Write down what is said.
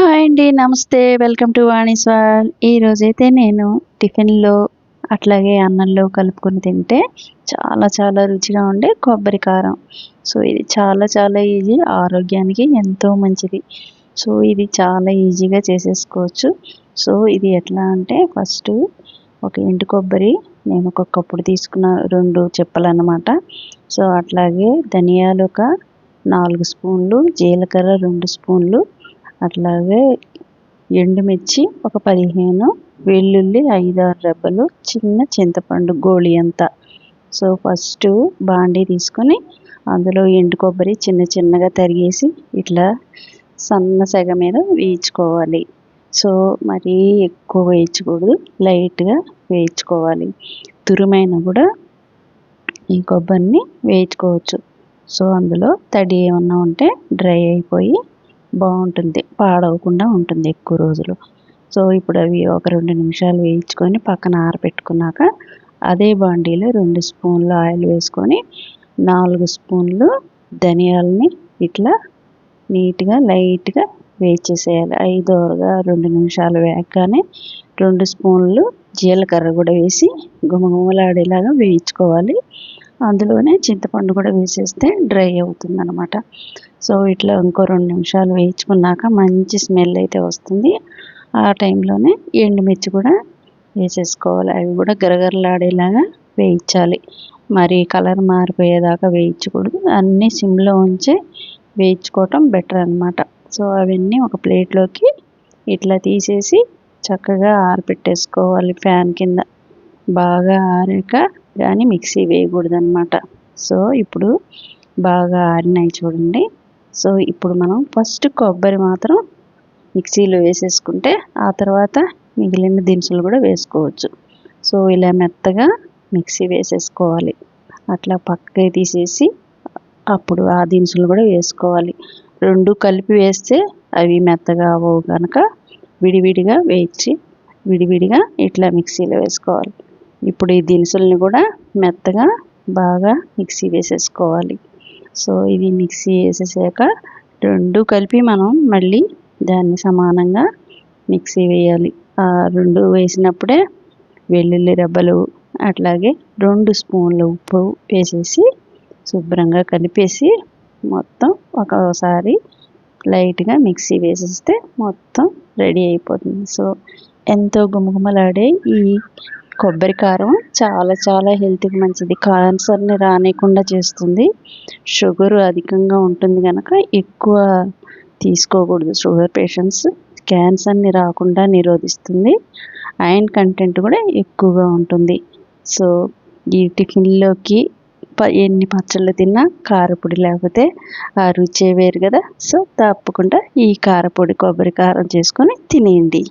Hi అండి నమస్తే. Welcome to వాణిస్వాల్. ఈరోజైతే నేను టిఫిన్లో అట్లాగే అన్నంలో కలుపుకొని తింటే చాలా చాలా రుచిగా ఉండే కొబ్బరి కారం. సో ఇది చాలా చాలా ఈజీ ఆరోగ్యానికి ఎంతో మంచిది. సో ఇది చాలా ఈజీగా చేసేసుకోవచ్చు. సో ఇది ఎట్లా అంటే ఫస్ట్ ఒక ఎండు కొబ్బరి నేను ఒక కప్పుడు తీసుకున్న రెండు చెప్పలు అన్నమాట సో అట్లాగే ధనియాలు ఒక నాలుగు స్పూన్లు జీలకర్ర రెండు స్పూన్లు అట్లాగే ఎండుమిర్చి ఒక పదిహేను వెల్లుల్లి ఐదారు రెబ్బలు చిన్న చింతపండు గోళీ అంతా. సో ఫస్ట్ బాండీ తీసుకొని అందులో ఎండు కొబ్బరి చిన్న చిన్నగా తరిగేసి ఇట్లా సన్న సెగ మీద వేయించుకోవాలి. సో మరీ ఎక్కువ వేయించకూడదు లైట్గా వేయించుకోవాలి. తురుమైన కూడా ఈ కొబ్బరిని వేయించుకోవచ్చు. సో అందులో తడి ఏమన్నా ఉంటే డ్రై అయిపోయి బాగుంటుంది. పాడవకుండా ఉంటుంది ఎక్కువ రోజులు. సో ఇప్పుడు అవి ఒక రెండు నిమిషాలు వేయించుకొని పక్కన ఆరబెట్టుకున్నాక అదే బాండీలో రెండు స్పూన్లు ఆయిల్ వేసుకొని నాలుగు స్పూన్లు ధనియాలని ఇట్లా నీట్గా లైట్గా వేయించేసేయాలి. ఐదోరుగా రెండు నిమిషాలు వేయగానే రెండు స్పూన్లు జీలకర్ర కూడా వేసి గుమగుమలాడేలాగా వేయించుకోవాలి. అందులోనే చింతపండు కూడా వేసేస్తే డ్రై అవుతుంది అనమాట సో ఇట్లా ఇంకో రెండు నిమిషాలు వేయించుకున్నాక మంచి స్మెల్ అయితే వస్తుంది. ఆ టైంలోనే ఎండుమిర్చి కూడా వేసేసుకోవాలి. అవి కూడా గరగరలాడేలాగా వేయించాలి. మరి కలర్ మారిపోయేదాకా వేయించకూడదు. అన్నీ సిమ్లో ఉంచే వేయించుకోవటం బెటర్ అనమాట సో అవన్నీ ఒక ప్లేట్లోకి ఇట్లా తీసేసి చక్కగా ఆరిపెట్టేసుకోవాలి ఫ్యాన్ కింద. బాగా ఆరాక కానీ మిక్సీ వేయకూడదు అనమాట సో ఇప్పుడు బాగా ఆరినాయి చూడండి. సో ఇప్పుడు మనం ఫస్ట్ కొబ్బరి మాత్రం మిక్సీలో వేసేసుకుంటే ఆ తర్వాత మిగిలిన దినుసులు కూడా వేసుకోవచ్చు. సో ఇలా మెత్తగా మిక్సీ వేసేసుకోవాలి. అట్లా పక్కకి తీసేసి అప్పుడు ఆ దినుసులు కూడా వేసుకోవాలి. రెండు కలిపి వేస్తే అవి మెత్తగా అవ్వవు కనుక విడివిడిగా వేయించి విడివిడిగా ఇట్లా మిక్సీలో వేసుకోవాలి. ఇప్పుడు ఈ దినుసుల్ని కూడా మెత్తగా బాగా మిక్సీ వేసేసుకోవాలి. సో ఇవి మిక్సీ వేసేసాక రెండు కలిపి మనం మళ్ళీ దాన్ని సమానంగా మిక్సీ వేయాలి. ఆ రెండు వేసినప్పుడే వెల్లుల్లి రెబ్బలు అట్లాగే రెండు స్పూన్లు ఉప్పు వేసేసి శుభ్రంగా కలిపేసి మొత్తం ఒకసారి లైట్గా మిక్సీ వేసేస్తే మొత్తం రెడీ అయిపోతుంది. సో ఎంతో గుమగుమలాడే ఈ కొబ్బరి కారం చాలా చాలా హెల్త్కి మంచిది. క్యాన్సర్ని రానియకుండా చేస్తుంది. షుగర్ అధికంగా ఉంటుంది కనుక ఎక్కువ తీసుకోకూడదు. షుగర్ పేషెంట్స్ క్యాన్సర్ని రాకుండా నిరోధిస్తుంది. ఐరన్ కంటెంట్ కూడా ఎక్కువగా ఉంటుంది. సో ఈ టిఫిన్లోకి ఎన్ని పచ్చళ్ళు తిన్నా కారపొడి లేకపోతే ఆ రుచే వేరు కదా. సో తప్పకుండా ఈ కారపొడి కొబ్బరి కారం చేసుకొని తినేయండి.